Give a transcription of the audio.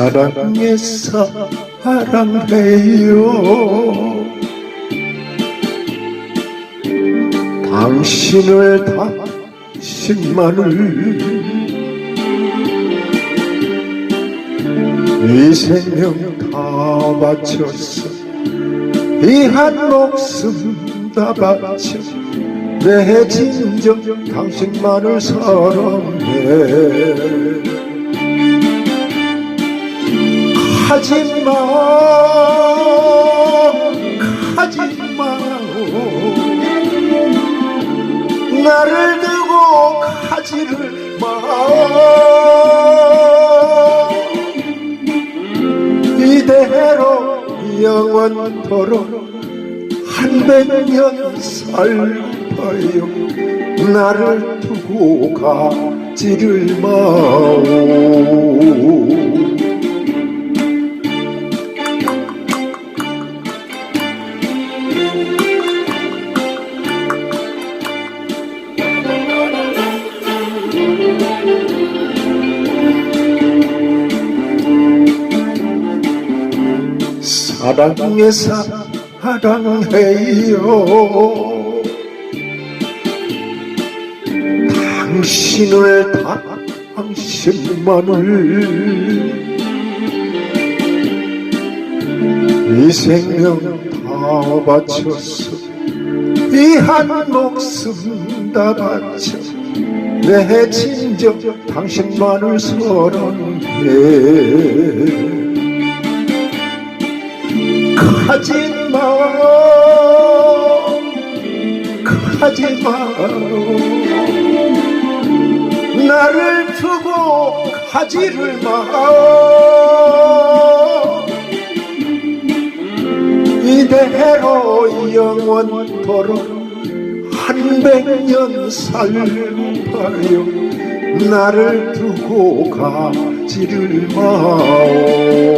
사랑에 사랑해요. 당신을 당신만을 이 생명 다 바쳤어 이 한 목숨 다 바쳐 내 진정 당신만을 사랑해 가지마 가지마. 나를 두고 가지를 마. 이대로 영원토록 한백년 살파요. 나를 두고 가지를 마오 사랑에 사랑해요. 당신을 당신만을 이 생명 다 바쳤어 이 한 목숨 다 바쳐 내 진정 당신만을 사랑해 가지마 가지마 나를 두고 가지를 마 이대로 영원토록 한백년 살파요. 나를 두고 가지를 마오